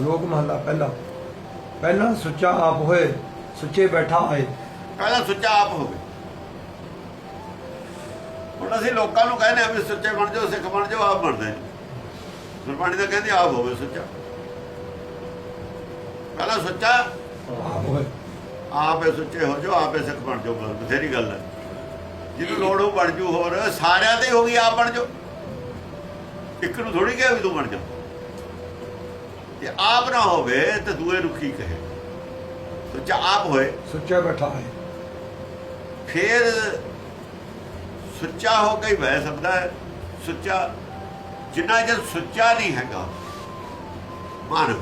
ਸ਼ਲੋਕ ਮਹਲਾ ਪਹਿਲਾ। ਪਹਿਲਾ ਸੁੱਚਾ ਆਪ ਹੋਏ ਸੁੱਚੇ ਬੈਠਾ ਆਏ। ਪਹਿਲਾਂ ਸੁੱਚਾ ਆਪ ਹੋਵੇ। ਹੁਣ ਅਸੀਂ ਲੋਕਾਂ ਨੂੰ ਕਹਿੰਦੇ ਆ ਵੀ ਸੁੱਚੇ ਬਣ ਜਾਓ ਸਿੱਖ ਬਣ ਜਾਓ ਆਪ ਬਣਦੇ ਗੁਰਬਾਣੀ ਤਾਂ ਕਹਿੰਦੀ ਆਪ ਹੋਵੇ ਸੁੱਚਾ। ਪਹਿਲਾਂ ਸੁੱਚਾ ਆਪ ਹੋਏ। ਆਪੇ ਸੁੱਚੇ ਹੋ ਜਾਓ ਆਪੇ ਸਿੱਖ ਬਣ ਜਾਓ ਬਸ ਬਥੇਰੀ ਗੱਲ ਹੈ। ਜਿਹਨੂੰ ਲੋੜ ਹੋ ਬਣ ਜੂ ਹੋਰ ਸਾਰਿਆਂ ਦੇ ਹੋ ਗਈ ਆਪ ਬਣ ਜਾਓ। ਇੱਕ ਨੂੰ ਥੋੜੀ ਕਿਹਾ ਵੀ ਤੂੰ ਬਣ ਜਾ। ਜੇ ਆਪ ਨਾ ਹੋਵੇ ਤਾਂ ਦੂਏ ਨੂੰ ਕੀ ਕਹੇ? ਸੁੱਚਾ ਆਪ ਹੋਏ। ਸੁੱਚਾ ਬੈਠਾ ਆਏ ਫਿਰ ਸੁੱਚਾ ਹੋ ਕੇ ਹੀ ਬਹਿ ਸਕਦਾ ਹੈ। ਸੁੱਚਾ ਜਿੰਨਾ ਜਦ ਸੁੱਚਾ ਨਹੀਂ ਹੈਗਾ ਮਨ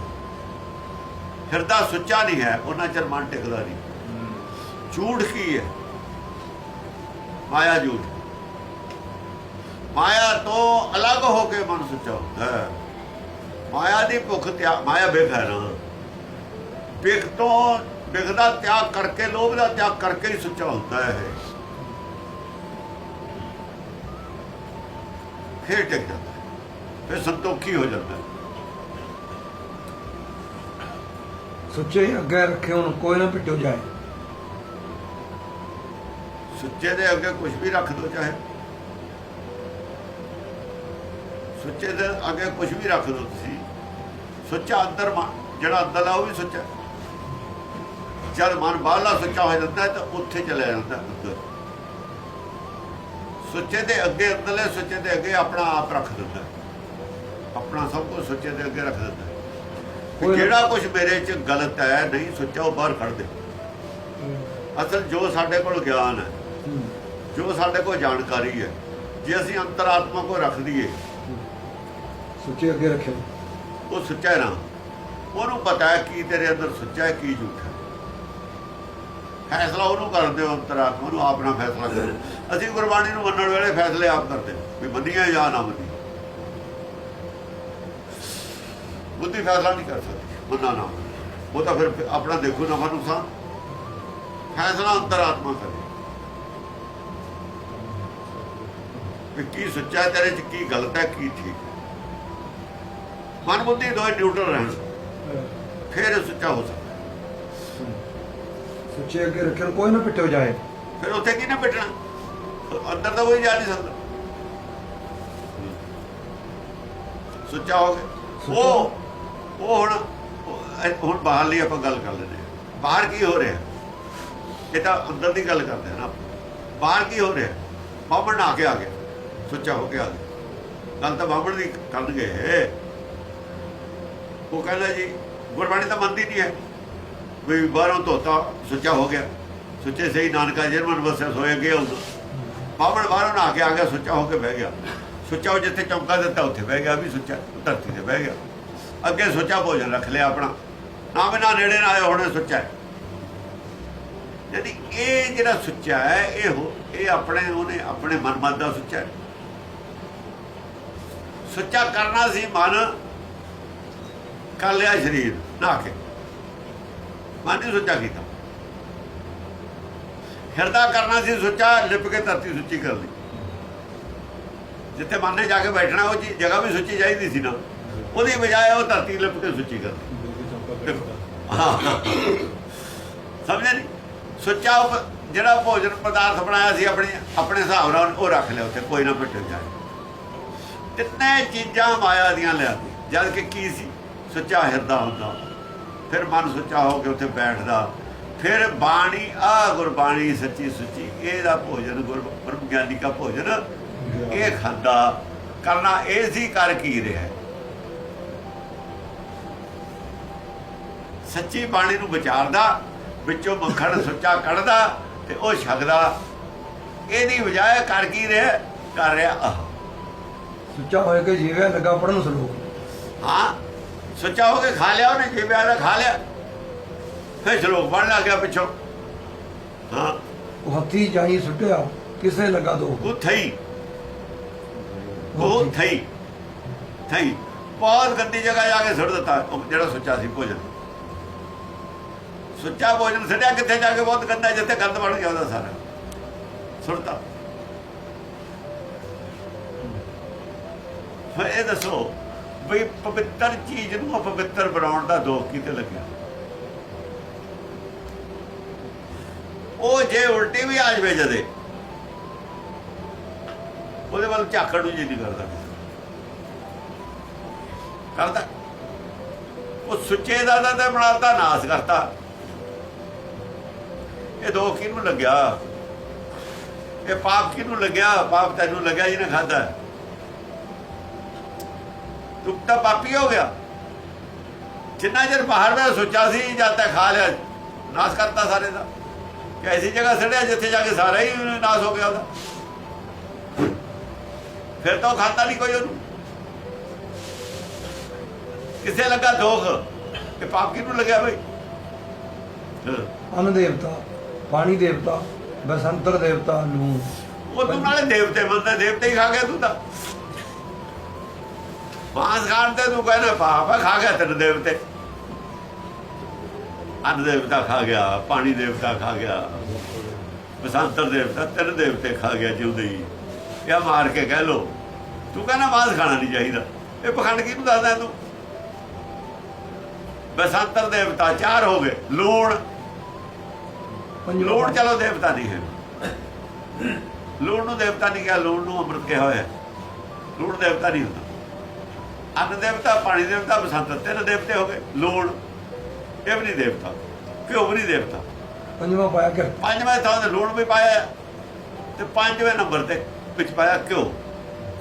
ਹਿਰਦਾ ਸੁੱਚਾ ਨਹੀਂ ਹੈ ਉਹਨਾਂ ਚਿਰ ਮਨ ਟਿਕਦਾ ਨਹੀਂ। ਝੂਠ ਕੀ ਹੈ? ਮਾਇਆ ਝੂਠ। ਮਾਇਆ ਤੋਂ ਅਲੱਗ ਹੋ ਕੇ ਮਨ ਸੁੱਚਾ ਹੁੰਦਾ ਹੈ। ਮਾਇਆ ਦੀ ਭੁੱਖ ਤਿਆਗ ਮਾਇਆ ਬਿਖ ਹੈ ਨਾ ਬਿਖ ਤੋਂ ਬਿਖ ਦਾ ਤਿਆਗ ਕਰਕੇ ਲੋਭ ਦਾ ਤਿਆਗ ਕਰਕੇ ਹੀ ਸੁੱਚਾ ਹੁੰਦਾ ਹੈ। ਫਿਰ ਟਿਕ ਜਾਂਦਾ। ਫਿਰ ਸੰਤੋਖੀ ਹੋ ਜਾਂਦਾ। ਸੁੱਚੇ ਅੱਗੇ ਰੱਖੇ ਹੁਣ ਕੋਈ ਨਾ ਪਿੱਟੋ ਜਾਏ ਸੁੱਚੇ ਦੇ ਅੱਗੇ ਕੁਝ ਵੀ ਰੱਖ ਦੋ ਚਾਹੇ ਸੁੱਚੇ ਦੇ ਅੱਗੇ ਕੁਝ ਵੀ ਰੱਖ ਦੋ ਤੁਸੀਂ। ਸੁੱਚਾ ਅੰਦਰ ਮਨ- ਜਿਹੜਾ ਅੰਦਰਲਾ ਉਹ ਵੀ ਸੁੱਚਾ। ਜਦ ਮਨ ਬਾਹਰਲਾ ਸੁੱਚਾ ਹੋ ਜਾਂਦਾ ਹੈ ਤਾਂ ਉੱਥੇ ਚਲਾ ਜਾਂਦਾ ਅੰਦਰ। ਸੁੱਚੇ ਦੇ ਅੱਗੇ ਅੰਦਰਲੇ ਸੁੱਚੇ ਦੇ ਅੱਗੇ ਆਪਣਾ ਆਪ ਰੱਖ ਦਿੰਦਾ। ਆਪਣਾ ਸਭ ਕੁਝ ਸੁੱਚੇ ਦੇ ਅੱਗੇ ਰੱਖ ਦਿੰਦਾ ਜਿਹੜਾ ਕੁਝ ਮੇਰੇ 'ਚ ਗਲਤ ਹੈ ਨਹੀਂ ਸੁੱਚਾ ਉਹ ਬਾਹਰ ਕੱਢ ਦੇ। ਅਸਲ ਜੋ ਸਾਡੇ ਕੋਲ ਗਿਆਨ ਹੈ। ਜੋ ਸਾਡੇ ਕੋਲ ਜਾਣਕਾਰੀ ਹੈ ਜੇ ਅਸੀਂ ਅੰਤਰਾਤਮਾ ਕੋ ਰੱਖ ਦਈਏ ਸੁੱਚੇ ਅੱਗੇ ਰੱਖਿਆ ਉਹ ਸੁੱਚਾ ਨਾ। ਉਹਨੂੰ ਪਤਾ ਹੈ ਕੀ ਤੇਰੇ ਅੰਦਰ ਸੁੱਚਾ ਹੈ, ਕੀ ਝੂਠ ਫੈਸਲਾ ਉਹਨੂੰ ਕਰਦੇ ਹੋ ਅੰਤਰਾਤਮਾ ਨੂੰ ਆਪਣਾ ਫੈਸਲਾ ਕਰੋ ਅਸੀਂ ਗੁਰਬਾਣੀ ਨੂੰ ਮੰਨਣ ਵੇਲੇ ਫੈਸਲੇ ਆਪ ਕਰਦੇ ਵੀ ਮੰਨੀਏ ਜਾਂ ਨਾ ਮੰਨੀਏ। ਬੁੱਧੀ ਫੈਸਲਾ ਨਹੀਂ ਕਰ ਸਕਦੀ ਮੰਨਾ ਨਾ ਮੰਨਾ। ਉਹ ਤਾਂ ਫਿਰ ਆਪਣਾ ਦੇਖੋ ਨਫਾ ਨੁਕਸਾਨ। ਫੈਸਲਾ ਅੰਤਰਾਤਮਾ ਕਰੇ। ਵੀ ਕੀ ਸੱਚਾ ਤੇਰੇ ਚ ਕੀ ਗਲਤ ਹੈ, ਕੀ ਠੀਕ ਹੈ। ਮਨ ਬੁੱਧੀ ਦੋਏ ਨਿਊਟਰਲ ਰਹਿਣ। ਫਿਰ ਇਹ ਸੱਚਾ ਹੋ ਸਕਦਾ। ਸੁੱਚੇ ਅੱਗੇ ਰੱਖੇ ਹੁਣ ਕੋਈ ਨਾ ਪਿੱਟੋ ਜਾਏ। ਫਿਰ ਉੱਥੇ ਕੀ ਨਾ ਪਿੱਟਣਾ? ਅੰਦਰ ਤਾਂ ਕੋਈ ਜਾ ਨਹੀਂ ਸਕਦਾ। ਸੁੱਚਾ ਹੋ ਗਿਆ। ਉਹ ਉਹ ਹੁਣ ਹੁਣ ਬਾਹਰ ਲਈ ਆਪਾਂ ਗੱਲ ਕਰ ਲੈਂਦੇ ਹਾਂ। ਬਾਹਰ ਕੀ ਹੋ ਰਿਹਾ? ਇਹ ਤਾਂ ਅੰਦਰ ਦੀ ਗੱਲ ਕਰਦੇ ਹਾਂ ਨਾ। ਬਾਹਰ ਕੀ ਹੋ ਰਿਹਾ? ਬਾਹਮਣ ਨਾ ਕੇ ਆ ਗਿਆ। ਸੁੱਚਾ ਹੋ ਕੇ ਆ ਗਿਆ। ਗੱਲ ਤਾਂ ਬਾਹਮਣ ਦੀ ਕਰਨਗੇ ਉਹ ਕਹਿੰਦਾ ਜੀ, ਗੁਰਬਾਣੀ ਤਾਂ ਮੰਨਦੀ ਨਹੀਂ ਹੈ। ਵੀ ਬਾਹਰੋਂ ਧੋਤਾ, ਸੁੱਚਾ ਹੋ ਗਿਆ। ਸੁੱਚੇ ਸਹੀ, ਨਾਨਕਾ ਜਰਮਨ ਵਸਿਆ ਸੋਏ ਗਿਆ ਉਦੋਂ ਬਾਹਮਣ ਬਾਹਰੋਂ ਨਾ ਕੇ ਆ ਗਿਆ, ਸੁੱਚਾ ਹੋ ਕੇ ਬਹਿ ਗਿਆ। ਸੁੱਚਾ ਉਹ ਜਿੱਥੇ ਚੌਂਕਾ ਦਿੱਤਾ, ਉੱਥੇ ਬਹਿ ਗਿਆ, ਵੀ ਸੁੱਚਾ ਧਰਤੀ ਤੇ ਬਹਿ ਗਿਆ। ਅੱਗੇ ਸੁੱਚਾ ਭੋਜਨ ਰੱਖ ਲਿਆ ਆਪਣਾ। ਨਾ ਬਿਨਾ ਨੇੜੇ ਨਾ ਆਇਆ, ਹੋਣੇ ਸੁੱਚਾ ਹੈ। ਇਹ ਜਿਹੜਾ ਸੁੱਚਾ ਹੈ, ਇਹ ਹੋ- ਇਹ ਆਪਣੇ, ਉਹਨੇ ਆਪਣੇ ਮਨਮਤ ਦਾ ਸੁੱਚਾ ਸੁੱਚਾ ਕਰਨਾ ਸੀ ਮਨ ਕਰ ਲਿਆ ਸਰੀਰ ਨਾ ਕੇ। ਮਨ ਨੇ ਸੁੱਚਾ ਕੀਤਾ। ਹਿਰਦਾ ਕਰਨਾ ਸੀ ਸੁੱਚਾ ਲਿਪ ਕੇ ਧਰਤੀ ਸੁੱਚੀ ਕਰ ਲਈ। ਜਿੱਥੇ ਮਨ ਨੇ ਜਾ ਕੇ ਬੈਠਣਾ, ਉਹ ਚੀਜ਼ ਜਗ੍ਹਾ ਵੀ ਸੁੱਚੀ ਚਾਹੀਦੀ ਸੀ ਨਾ। ਉਹਦੀ ਬਜਾਏ ਉਹ ਧਰਤੀ ਲਿਪ ਕੇ ਸੁੱਚੀ ਕਰ ਸਮਝਿਆ ਨਹੀਂ ਸੁੱਚਾ ਜਿਹੜਾ ਭੋਜਨ ਪਦਾਰਥ ਬਣਾਇਆ ਸੀ, ਆਪਣੇ ਆਪਣੇ ਹਿਸਾਬ ਨਾਲ ਉਹ ਰੱਖ ਲਿਆ ਉੱਥੇ, ਕੋਈ ਨਾ ਪਿੱਟ ਜਾਏ। ਤਿੰਨੇ ਚੀਜ਼ਾਂ ਮਾਇਆ ਦੀਆਂ ਲਿਆ ਜਦ ਕਿ ਕੀ ਸੀ? ਸੁੱਚਾ ਹਿਰਦਾ ਹੁੰਦਾ। ਫਿਰ ਮਨ ਸੁੱਚਾ ਹੋ ਕੇ ਉੱਥੇ ਬੈਠਦਾ। ਫਿਰ ਬਾਣੀ ਆ ਗੁਰਬਾਣੀ ਸੱਚੀ ਸੁੱਚੀ ਇਹਦਾ ਭੋਜਨ ਗੁਰ ਬ੍ਰਹਮ ਗਿਆਨੀ ਦਾ ਭੋਜਨ ਇਹ ਖਾਂਦਾ। ਕਰਨਾ ਇਹ ਸੀ ਕਰ ਕੀ ਰਿਹਾ। ਸੱਚੀ ਬਾਣੀ ਨੂੰ ਵਿਚਾਰਦਾ ਵਿੱਚੋਂ ਮੱਖਣ ਸੁੱਚਾ ਕੱਢਦਾ ਤੇ ਉਹ ਛਕਦਾ। ਇਹਦੀ ਬਜਾਏ ਕਰ ਕੀ ਰਿਹਾ? ਕਰ ਰਿਹਾ ਸੁੱਚਾ ਹੋਏ ਕੇ ਜੀਵਿਆ ਲੱਗਾ ਪੜਨ ਸ਼ਲੋਕ ਹਾਂ। ਸੁੱਚਾ ਹੋ ਕੇ ਖਾ ਲਿਆ ਉਹਨੇ ਜੀਵਿਆ ਦਾ ਖਾ ਲਿਆ। ਫਿਰ ਸ਼ਲੋਕ ਪੜਨ ਲੱਗ ਗਿਆ ਪਿੱਛੋਂ। ਹਾਂ। ਉਹ ਹੱਥੀ ਜਾਈ ਸੁੱਟਿਆ ਕਿਸੇ ਲੱਗਾ ਦੋ। ਉਹ ਥਈ। ਉਹ ਥਈ। ਥਈ। ਬਹੁਤ ਗੰਦੀ ਜਗ੍ਹਾ ਜਾ ਕੇ ਸੁੱਟ ਦਿੱਤਾ ਜਿਹੜਾ ਸੁੱਚਾ ਸੀ ਭੋਜਨ। ਸੁੱਚਾ ਭੋਜਨ ਸੜਿਆ ਕਿੱਥੇ ਜਾ ਕੇ ਬਹੁਤ ਗੰਦਾ ਜਿੱਥੇ ਗੰਦ ਬਣ ਗਿਆ ਉਹਦਾ ਸਾਰਾ। ਸੁੱਟਤਾ। ਫਿਰ ਇਹ ਦੱਸੋ ਵੀ ਪਵਿੱਤਰ ਚੀਜ਼ ਨੂੰ ਅਪਵਿੱਤਰ ਬਣਾਉਣ ਦਾ ਦੋਖ ਕਿਤੇ ਲੱਗਿਆ? ਉਹ ਜੇ ਉਲਟੀ ਵੀ ਆ ਜਵੇ ਜਦੇ, ਉਹਦੇ ਵੱਲ ਝਾਕਣ ਨੂੰ ਜੀ ਨਹੀਂ ਕਰਦਾ ਕਰਦਾ। ਉਹ ਸੁੱਚੇ ਦਾ ਦਾ ਤੇ ਬਣਾਤਾ ਨਾਸ ਕਰਤਾ। ਇਹ ਦੋ ਕਿਹਨੂੰ ਲੱਗਿਆ? ਇਹ ਪਾਪ ਕਿਹਨੂੰ ਲੱਗਿਆ? ਪਾਪ ਤੈਨੂੰ ਲੱਗਿਆ ਜਿਹਨੇ ਖਾਦਾ ਤੂੰ ਤਾਂ ਪਾਪੀ ਹੋ ਗਿਆ। ਜਿੰਨਾ ਚਿਰ ਬਾਹਰ ਦਾ ਸੋਚਾ ਸੀ ਜਦ ਤੱਕ ਖਾ ਲਿਆ ਨਾਸ ਕਰਤਾ ਸਾਰੇ ਦਾ। ਐਸੀ ਜਗ੍ਹਾ ਸੜਿਆ ਜਿੱਥੇ ਜਾ ਕੇ ਸਾਰਾ ਹੀ ਨਾਸ ਹੋ ਗਿਆ ਉਹਦਾ। ਫਿਰ ਤਾਂ ਖਾਤਾ ਨਹੀਂ ਕੋਈ ਉਹਨੂੰ। ਕਿਸੇ ਲੱਗਾ ਦੋਖ ਇਹ ਪਾਪ ਕਿਹਨੂੰ ਲੱਗਿਆ ਬਈ। ਅਨ ਦੇਵਤਾ ਪਾਣੀ ਦੇਵਤਾ ਬਸੰਤਰ ਦੇਵਤਾ ਨੂੰ ਉਹ ਤੂੰ ਨਾਲੇ ਦੇਵਤੇ ਮੰਨਦਾ ਦੇਵਤੇ ਹੀ ਖਾ ਗਿਆ ਤੂੰ ਤਾਂ। ਮਾਂਸ ਖਾਣ ਤੇ ਤੂੰ ਕਹਿੰਦਾ ਪਾਪ ਹੈ ਖਾ ਗਿਆ ਤੇਰੇ ਦੇਵਤੇ ਅੰਨ ਦੇਵਤਾ ਖਾ ਗਿਆ ਪਾਣੀ ਦੇਵਤਾ ਖਾ ਗਿਆ ਬਸੰਤਰ ਦੇਵਤਾ ਤੇਰੇ ਦੇਵਤੇ ਖਾ ਗਿਆ ਜਿਉਂਦੇ ਹੀ ਇਹ ਮਾਰ ਕੇ ਕਹਿ ਲੋ ਤੂੰ ਕਹਿੰਦਾ ਮਾਂਸ ਖਾਣਾ ਨਹੀਂ ਚਾਹੀਦਾ ਇਹ ਪਖੰਡ ਕਿਹਨੂੰ ਦੱਸਦਾ ਤੂੰ ਬਸੰਤਰ ਦੇਵਤਾ ਚਾਰ ਹੋ ਗਏ ਪੰਜਵਾਂ ਲੂਣ ਚਲੋ ਦੇਵਤਾ ਨਹੀਂ ਹੈ ਲੂਣ ਨੂੰ ਦੇਵਤਾ ਨਹੀਂ ਕਿਹਾ ਲੂਣ ਨੂੰ ਅੰਮ੍ਰਿਤ ਕਿਹਾ ਹੋਇਆ। ਲੂਣ ਦੇਵਤਾ ਨਹੀਂ ਹੁੰਦਾ ਅੰਨ ਦੇਵਤਾ ਪਾਣੀ ਦੇਵਤਾ ਬਸੰਤ ਤਿੰਨ ਦੇਵਤੇ ਹੋ ਗਏ। ਲੂਣ ਇਹ ਵੀ ਨਹੀਂ ਦੇਵਤਾ। ਘਿਓ ਵੀ ਨਹੀਂ ਦੇਵਤਾ। ਪੰਜਵਾਂ ਪਾਇਆ ਕਿ ਪੰਜਵੇਂ ਥਾਂ ਤੇ ਲੂਣ ਵੀ ਪਾਇਆ ਤੇ ਪੰਜਵੇਂ ਨੰਬਰ ਤੇ ਵਿੱਚ ਪਾਇਆ ਘਿਓ।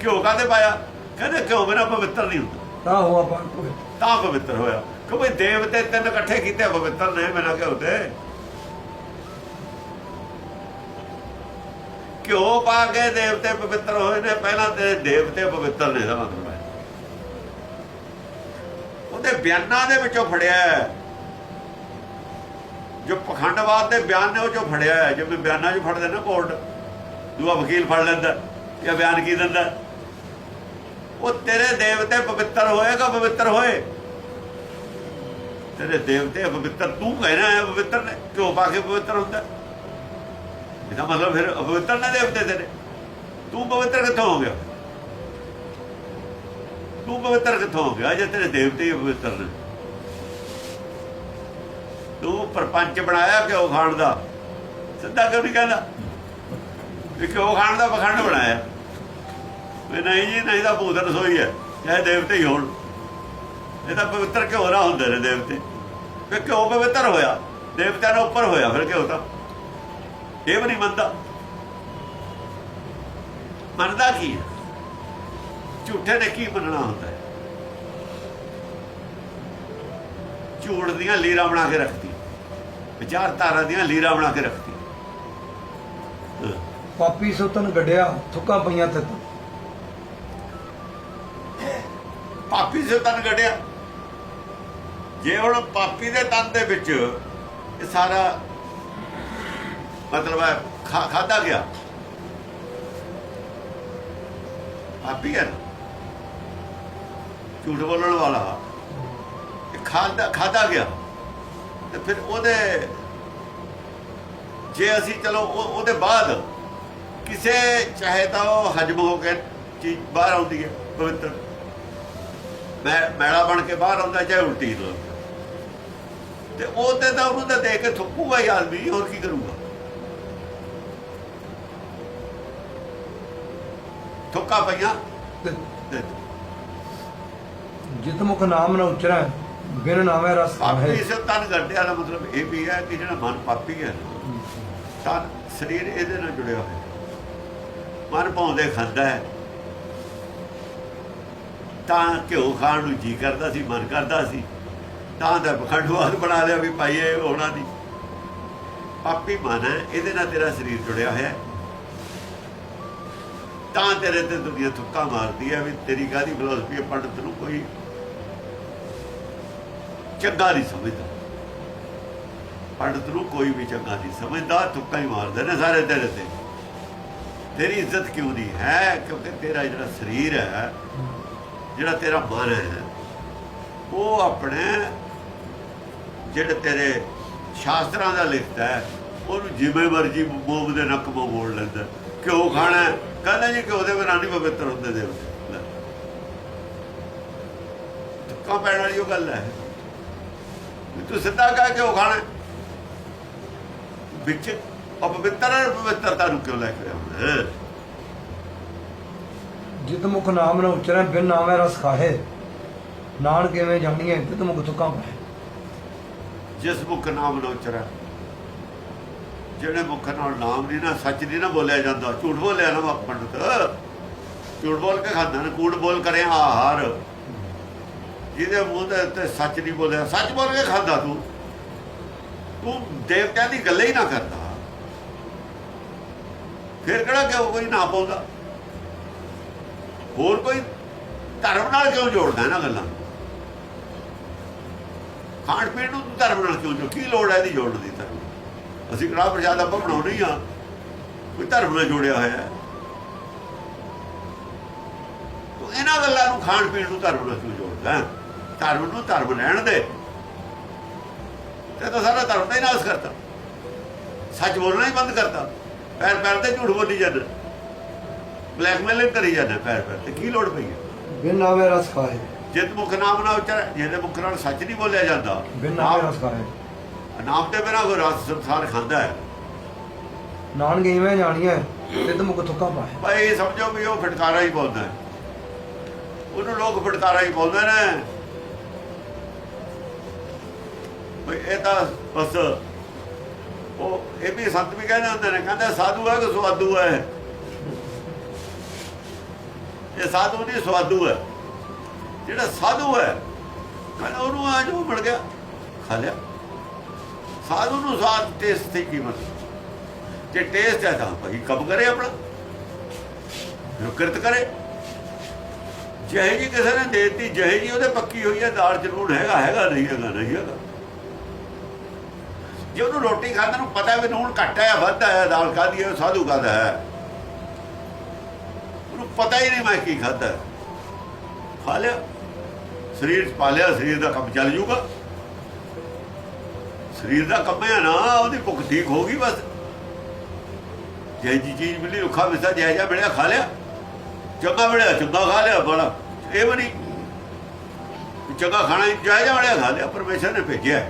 ਘਿਓ ਕਾਹਦੇ ਪਾਇਆ? ਕਹਿੰਦੇ ਘਿਓ ਬਿਨਾਂ ਪਵਿੱਤਰ ਨਹੀਂ ਹੁੰਦਾ। ਤਾਂ ਹੋਆ ਹੋਏ ਤਾਂ ਪਵਿੱਤਰ ਹੋਇਆ। ਕਿਉਂਕਿ ਦੇਵਤੇ ਤਿੰਨ ਇਕੱਠੇ ਕੀਤੇ ਪਵਿੱਤਰ ਨੇ ਬਿਨਾਂ ਘਿਓ ਤੇ? ਘਿਓ ਪਾ ਕੇ ਦੇਵਤੇ ਪਵਿੱਤਰ ਹੋਏ ਨੇ ਪਹਿਲਾਂ ਤੇ ਦੇਵਤੇ ਪਵਿੱਤਰ ਨੇ ਹੈ ਉਹਦੇ ਬਿਆਨਾਂ ਦੇ ਵਿੱਚੋਂ ਫੜਿਆ ਹੈ। ਜੋ ਪਖੰਡਵਾਦ ਦੇ ਬਿਆਨ ਨੇ ਉਹ ਚੋਂ ਫੜਿਆ ਹੈ, ਜਿਵੇਂ ਬਿਆਨਾਂ 'ਚ ਫੜਦੇ ਨੇ ਕੋਰਟ ਦੂਆ ਵਕੀਲ ਫੜ ਲੈਂਦਾ ਇਹ ਬਿਆਨ ਕੀ ਦਿੰਦਾ। ਉਹ ਤੇਰੇ ਦੇਵਤੇ ਪਵਿੱਤਰ ਹੋਏਗਾ ਪਵਿੱਤਰ ਹੋਏ? ਤੇਰੇ ਦੇਵਤੇ ਪਵਿੱਤਰ ਤੂੰ ਕਹਿਣਾ ਹੈ ਪਵਿੱਤਰ ਨੇ ਕਿਉਂ ਪਾ ਕੇ ਪਵਿੱਤਰ ਹੁੰਦਾ? ਇਹਦਾ ਮਤਲਬ ਫਿਰ ਪਵਿੱਤਰ ਨੇ ਦੇਵਤੇ ਤੇਰੇ। ਤੂੰ ਪਵਿੱਤਰ ਕਿੱਥੋਂ ਹੋ ਗਿਆ ਤੂੰ ਪਵਿੱਤਰ ਕਿੱਥੋਂ ਹੋ ਗਿਆ? ਜੇ ਤੇਰੇ ਦੇਵਤੇ ਹੀ ਪਵਿੱਤਰ ਨੇ। ਤੂੰ ਪਰਪੰਚ ਬਣਾਇਆ ਕਿਉਂ ਖਾਣ ਦਾ। ਸਿੱਧਾ ਕਿਉਂ ਨਹੀਂ ਕਹਿੰਦਾ? ਵੀ ਕਿਉਂ ਖਾਣ ਦਾ ਪਖੰਡ ਬਣਾਇਆ। ਵੀ ਨਹੀਂ ਜੀ, ਨਹੀਂ ਤਾਂ ਭੂਤ ਰਸੋਈ ਹੈ। ਚਾਹੇ ਦੇਵਤੇ ਹੀ ਹੋਣ। ਇਹ ਤਾਂ ਪਵਿੱਤਰ ਕਿਉਂ ਨਾ ਹੁੰਦੇ ਨੇ ਦੇਵਤੇ। ਫਿਰ ਕਿਉਂ ਪਵਿੱਤਰ ਹੋਇਆ। ਦੇਵਤਿਆਂ ਨਾਲ ਉੱਪਰ ਹੋਇਆ ਫਿਰ ਕਿਉਂ ਤਾਂ। ਇਹ ਵੀ ਨਹੀਂ ਮੰਨਦਾ। ਮੰਨਦਾ ਕੀ ਹੈ? ਝੂਠੇ ਨੇ ਕੀ ਮੰਨਣਾ ਹੁੰਦਾ ਹੈ? ਝੂਠ ਦੀਆਂ ਲੀਰਾਂ ਬਣਾ ਕੇ ਰੱਖਦੀ ਵਿਚਾਰਧਾਰਾ ਦੀਆਂ ਲੀਰਾਂ ਬਣਾ ਕੇ ਰੱਖਦੀ। ਪਾਪੀ ਸੁਤਨ ਗੱਡਿਆ ਥੁੱਕਾਂ ਪਈਆਂ ਤੇ ਪਾਪੀ ਸੇ ਤਨ ਗੜਿਆ ਜੇ ਹੁਣ ਪਾਪੀ ਦੇ ਤਨ ਦੇ ਵਿੱਚ ਇਹ ਸਾਰਾ ਮਤਲਬ ਹੈ ਖਾ- ਖਾਧਾ ਗਿਆ। ਪਾਪੀ ਹੈ। ਝੂਠ ਬੋਲਣ ਵਾਲਾ। ਇਹ ਖਾਦਾ ਖਾਦਾ ਗਿਆ। ਤੇ ਫਿਰ ਉਹਦੇ ਜੇ ਅਸੀਂ ਚਲੋ ਉਹ- ਉਹਦੇ ਬਾਅਦ ਕਿਸੇ ਚਾਹੇ ਤਾਂ ਉਹ ਹਜਮ ਹੋ ਕੇ ਚੀਜ਼ ਬਾਹਰ ਆਉਂਦੀ ਹੈ ਪਵਿੱਤਰ। ਮੈਂ ਮੈਲਾ ਬਣ ਕੇ ਬਾਹਰ ਆਉਂਦਾ ਚਾਹੇ ਉਲਟੀ ਤੋਂ। ਤੇ ਉਹ ਤੇ ਤਾਂ ਉਹਨੂੰ ਤਾਂ ਦੇਖ ਕੇ ਥੁੱਕੂਗਾ ਹੀ ਆਦਮੀ ਹੋਰ ਕੀ ਕਰੂਗਾ? ਥੁੱਕਾ ਪਈਆਂ? ਜਿਤ ਮੁਖ ਨਾਮ ਨਾ ਉਚਰੈ ਬਿਨ ਨਾਮੇ ਰਸ ਹੈ। ਪਾਪੀ ਤਨ ਗੱਡਿਆ ਦਾ ਮਤਲਬ ਇਹ ਵੀ ਹੈ ਕਿ ਜਿਹੜਾ ਮਨ ਪਾਪੀ ਹੈ, ਤਾਂ ਸਰੀਰ ਇਹਦੇ ਨਾਲ ਜੁੜਿਆ ਹੋਇਆ ਮਨ ਪਾਉਂਦੇ ਖਾਂਦਾ ਹੈ। ਤਾਂ ਘਿਓ ਖਾਣ ਨੂੰ ਜੀ ਕਰਦਾ ਸੀ, ਮਨ ਕਰਦਾ ਸੀ। ਤਾਂ ਦਾ ਪਖੰਡਵਾਦ ਬਣਾ ਲਿਆ ਵੀ ਭਾਈ ਇਹ ਹੋਣਾ ਨਹੀਂ। ਪਾਪੀ ਮਨ ਹੈ, ਇਹਦੇ ਨਾਲ ਤੇਰਾ ਸਰੀਰ ਜੁੜਿਆ ਹੋਇਆ ਤਾਂ ਤੇਰੇ ਤੇ ਦੁਨੀਆ ਥੁੱਕਾ ਮਾਰਦੀ ਹੈ ਵੀ ਤੇਰੀ ਕਾਹਦੀ ਫਿਲਾਸਫੀ ਹੈ, ਪੰਡਤ ਨੂੰ ਕੋਈ ਚੰਗਾ ਨਹੀਂ ਸਮਝਦਾ। ਪੰਡਤ ਨੂੰ ਕੋਈ ਵੀ ਚੰਗਾ ਨਹੀਂ ਸਮਝਦਾ, ਤੁੱਕਾ ਹੀ ਮਾਰਦੇ ਨੇ ਸਾਰੇ ਤੇਰੇ ਤੇ ਤੇਰੀ ਇੱਜ਼ਤ ਕਿਉਂ ਨਹੀਂ ਹੈ? ਕਿਉਂਕਿ ਤੇਰਾ ਜਿਹੜਾ ਸਰੀਰ ਹੈ, ਜਿਹੜਾ ਤੇਰਾ ਮਨ ਹੈ, ਉਹ ਆਪਣੇ ਜਿਹੜੇ ਤੇਰੇ ਸ਼ਾਸਤਰਾਂ ਦਾ ਲਿਖਦਾ ਹੈ, ਉਹਨੂੰ ਜਿਵੇਂ ਮਰਜ਼ੀ ਮੋਬ ਦੇ ਨੱਕ ਮੋ ਮੋੜ ਲੈਂਦਾ। ਕਿਉਂ ਖਾਣਾ ਕਹਿੰਦਾ ਜੀ ਕਿ ਉਹਦੇ ਬਿਨਾਂ ਨਹੀਂ ਪਵਿੱਤਰ ਹੁੰਦੇ ਦੇਵਤੇ। ਲੈ। ਤੁੱਕਾ ਪੈਣ ਵਾਲੀ ਉਹ ਗੱਲ ਹੈ। ਤੂੰ ਸਿੱਧਾ ਕਹਿ ਕੇ ਉਹ ਖਾਣਾ। ਵਿੱਚ ਅਪਵਿੱਤਰ ਪਵਿੱਤਰਤਾ ਨੂੰ ਕਿਉਂ ਲੈ ਕੇ ਆਉਣਾ ਹੈ? ਜਿਤ ਮੁਖ ਨਾਮ ਨ ਉਚਰੈ ਬਿਨ ਨਾਮੈ ਰਸ ਖਾਹੇ ਨਾਨ ਕਿਵੇਂ ਜਾਣੀਏ ਤਿਤ ਮੁਖ ਤੁਕਾਂ ਪਾਏ ਜਿਸ ਮੁਖ ਨਾਮ ਨਾ ਉਚਰੈ ਜਿਹੜੇ ਮੁਖ ਨਾਲ ਨਾਮ ਨਹੀਂ ਨਾ ਸੱਚ ਨਹੀਂ ਨਾ ਬੋਲਿਆ ਜਾਂਦਾ ਝੂਠ ਬੋਲਿਆ ਨਾ ਪੰਡਤ ਝੂਠ ਬੋਲ ਕੇ ਖਾਂਦਾ ਨਾ ਕੂੜ ਬੋਲ ਕਰੇ ਆਹਾਰ ਜਿਹਦੇ ਮੂੰਹ ਦੇ ਉੱਤੇ ਸੱਚ ਨਹੀਂ ਬੋਲਿਆ, ਸੱਚ ਬੋਲ ਕੇ ਖਾਂਦਾ ਤੂੰ। ਤੂੰ ਦੇਵਤਿਆਂ ਦੀ ਗੱਲ ਹੀ ਨਾ ਕਰਦਾ। ਫਿਰ ਕਿਹੜਾ ਕਿਉਂ ਕੋਈ ਨਾ ਬੋਲਦਾ? ਹੋਰ ਕੋਈ ਧਰਮ ਨਾਲ ਕਿਉਂ ਜੋੜਦਾ ਇਹਨਾਂ ਗੱਲਾਂ? ਨੂੰ? ਖਾਣ ਪੀਣ ਨੂੰ ਧਰਮ ਨਾਲ ਕਿਉਂ ਜੋ ਕੀ ਲੋੜ ਹੈ ਇਹਦੀ ਜੋੜਨ ਦੀ ਧਰਮ ਅਸੀਂ ਕੜਾ ਪ੍ਰਸ਼ਾਦ ਆਪਾਂ ਬਣਾਉਣੇ ਹੀ ਆ ਕੋਈ ਧਰਮ ਨਾਲ ਜੋੜਿਆ ਹੋਇਆ ਹੈ। ਤੂੰ ਇਹਨਾਂ ਗੱਲਾਂ ਨੂੰ ਖਾਣ ਪੀਣ ਨੂੰ ਧਰਮ ਨਾਲ ਕਿਉਂ ਜੋੜਦਾ ਧਰਮ ਨੂੰ ਧਰਮ ਰਹਿਣ ਦੇ। ਤੇ ਤਾਂ ਸਾਰਾ ਧਰਮ ਦਾ ਹੀ ਨਾਸ ਕਰਤਾ। ਸੱਚ ਬੋਲਣਾ ਹੀ ਬੰਦ ਕਰਤਾ। ਪੈਰ ਪੈਰ ਤੇ ਝੂਠ ਬੋਲੀ ਜਾਂਦਾ। ਬਲੈਕਮੇਲਿੰਗ ਕਰੀ ਜਾਂਦਾ ਪੈਰ ਪੈਰ ਤੇ। ਕੀ ਲੋੜ ਪਈ ਹੈ? ਬਿਨ ਨਾਮੈ ਰਸ ਖਾਹੇ ਜਿਤ ਮੁਖ ਨਾਮ ਨਾ ਉਚਰ ਜਿਹਦੇ ਮੁਖ ਨਾਲ ਸੱਚ ਨਹੀਂ ਬੋਲਿਆ ਜਾਂਦਾ। ਬਿਨ ਨਾਮ ਰਸ ਖਾਹੇ ਨਾਮ ਤੇ ਬਿਨਾਂ ਕੋਈ ਰਸ ਸੰਸਾਰ ਖਾਂਦਾ ਹੈ। ਨਾਨ ਕਿਵੇਂ ਜਾਣੀਏ ਤਿਤ ਮੁਖ ਤੁਕਾਂ ਪਾਏ। ਭਾਈ ਸਮਝੋ ਵੀ ਉਹ ਫਟਕਾਰਾ ਹੀ ਬੋਲਦਾ ਹੈ। ਉਹਨੂੰ ਲੋਕ ਫਟਕਾਰਾ ਹੀ ਬੋਲਦੇ ਨੇ। ਵੀ ਇਹ ਤਾਂ ਬਸ, ਉਹ ਇਹ ਵੀ ਸੰਤ ਵੀ ਕਹਿੰਦੇ ਹੁੰਦੇ ਨੇ, ਕਹਿੰਦਾ ਸਾਧੂ ਹੈ ਕਿ ਸੁਆਦੂ ਹੈ? ਇਹ ਸਾਧੂ ਨਹੀਂ, ਸੁਆਦੂ ਹੈ। ਜਿਹੜਾ ਸਾਧੂ ਹੈ ਕਹਿੰਦਾ ਉਹਨੂੰ ਆ ਜੋ ਮਿਲ ਗਿਆ, ਖਾ ਲਿਆ। ਸਾਧੂ ਨੂੰ ਸਾਧ ਟੇਸਟ ਦੀ ਕੀਮਤ ਜੇ ਟੇਸਟ ਹੈ ਤਾਂ ਭਾਈ ਕੰਮ ਕਰੇ ਆਪਣਾ। ਕਿਰਤ ਕਰੇ। ਜਿਹੇ ਜੀ ਕਿਸੇ ਨੇ ਦੇਤੀ, ਜਿਹੇ ਜੀ ਉਹਦੇ ਪੱਕੀ ਹੋਈ ਹੈ, ਦਾਲ ਜ਼ਰੂਰ ਹੈਗਾ ਹੈਗਾ, ਨਹੀਂ ਹੈਗਾ ਨਹੀਂ ਹੈਗਾ। ਜੇ ਉਹਨੂੰ ਰੋਟੀ ਖਾਂਦੇ ਨੂੰ ਪਤਾ ਵੀ ਨੂਣ ਘੱਟ ਹੈ, ਵੱਧ ਹੈ, ਦਾਲ ਖਾਦੀ ਹੈ ਉਹ ਸਾਧੂ ਖਾਦਾ ਹੈ। ਉਹਨੂੰ ਪਤਾ ਹੀ ਨਹੀਂ ਮੈਂ ਕੀ ਖਾਦਾ ਖਾ ਲਿਆ। ਸਰੀਰ ਚ ਪਾ ਲਿਆ, ਸਰੀਰ ਦਾ ਕੰਮ ਚੱਲ ਜੂਗਾ। ਸਰੀਰ ਦਾ ਕੰਮ ਹੈ ਨਾ, ਉਹਦੀ ਭੁੱਖ ਠੀਕ ਹੋ ਗਈ ਬਸ। ਜੇ ਜੀ ਚੀਜ਼ ਮਿਲੀ ਰੁੱਖਾ ਮਿੱਸਾ ਜੈ ਜਾ ਮਿਲਿਆ ਖਾ ਲਿਆ। ਚੰਗਾ ਮਿਲਿਆ, ਚੰਗਾ ਖਾ ਲਿਆ, ਬੜਾ। ਇਹ ਵੀ ਨਹੀਂ। ਚੰਗਾ ਖਾਣਾ, ਜੈ ਜਾ ਮਿਲਿਆ ਖਾ ਲਿਆ, ਪਰਮੇਸ਼ਰ ਨੇ ਭੇਜਿਆ।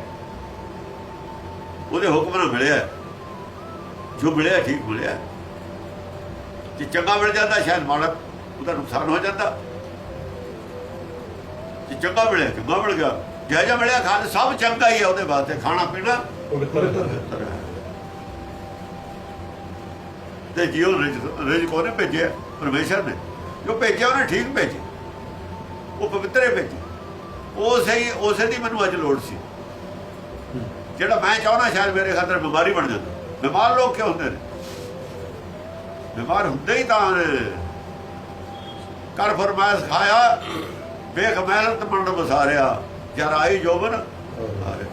ਉਹਦੇ ਹੁਕਮ ਨਾਲ ਮਿਲਿਆ ਜੋ ਮਿਲਿਆ ਠੀਕ ਮਿਲਿਆ ਜੇ ਚੰਗਾ ਮਿਲ ਜਾਂਦਾ ਸ਼ਾਇਦ ਮਾੜਾ ਉਹਦਾ ਨੁਕਸਾਨ ਹੋ ਜਾਂਦਾ। ਜੇ ਚੰਗਾ ਮਿਲਿਆ ਚੰਗਾ ਮਿਲ ਗਿਆ। ਜੈ ਜਾ ਮਿਲਿਆ ਖਾਣ ਸਭ ਚੰਗਾ ਹੀ ਹੈ ਉਹਦੇ ਵਾਸਤੇ। ਖਾਣਾ ਪੀਣਾ ਪਵਿੱਤਰ ਹੈ। ਤੇ ਜਿਉ ਰਿਜ ਕੋਨੇ ਭੇਜਿਆ ਪਰਮੇਸ਼ਰ ਨੇ। ਜੋ ਭੇਜਿਆ ਉਹਨੇ ਠੀਕ ਭੇਜਿਆ ਉਹ ਪਵਿੱਤਰੇ ਭੇਜਿਆ ਉਸੇ ਹੀ ਉਸੇ ਦੀ ਮੈਨੂੰ ਅੱਜ ਲੋੜ ਸੀ। ਜਿਹੜਾ ਮੈਂ ਚਾਹਣਾ ਸ਼ਾਇਦ ਮੇਰੇ ਖਾਤਰ ਬਿਮਾਰੀ ਬਣ ਜਾਂਦਾ ਬਿਮਾਰ ਲੋਕ ਕਿਉਂ ਹੁੰਦੇ ਨੇ? ਬਿਮਾਰ ਹੁੰਦੇ ਹੀ ਤਾਂ ਨੇ। ਕਰ ਫਰਮਾਇਸ਼ ਖਾਇਆ ਵੇਖ ਮਿਹਨਤ ਮੰਡ ਬਸਾਰਿਆ ਜਰ ਆਈ ਜੋਬਨ ਹਾਰੇ।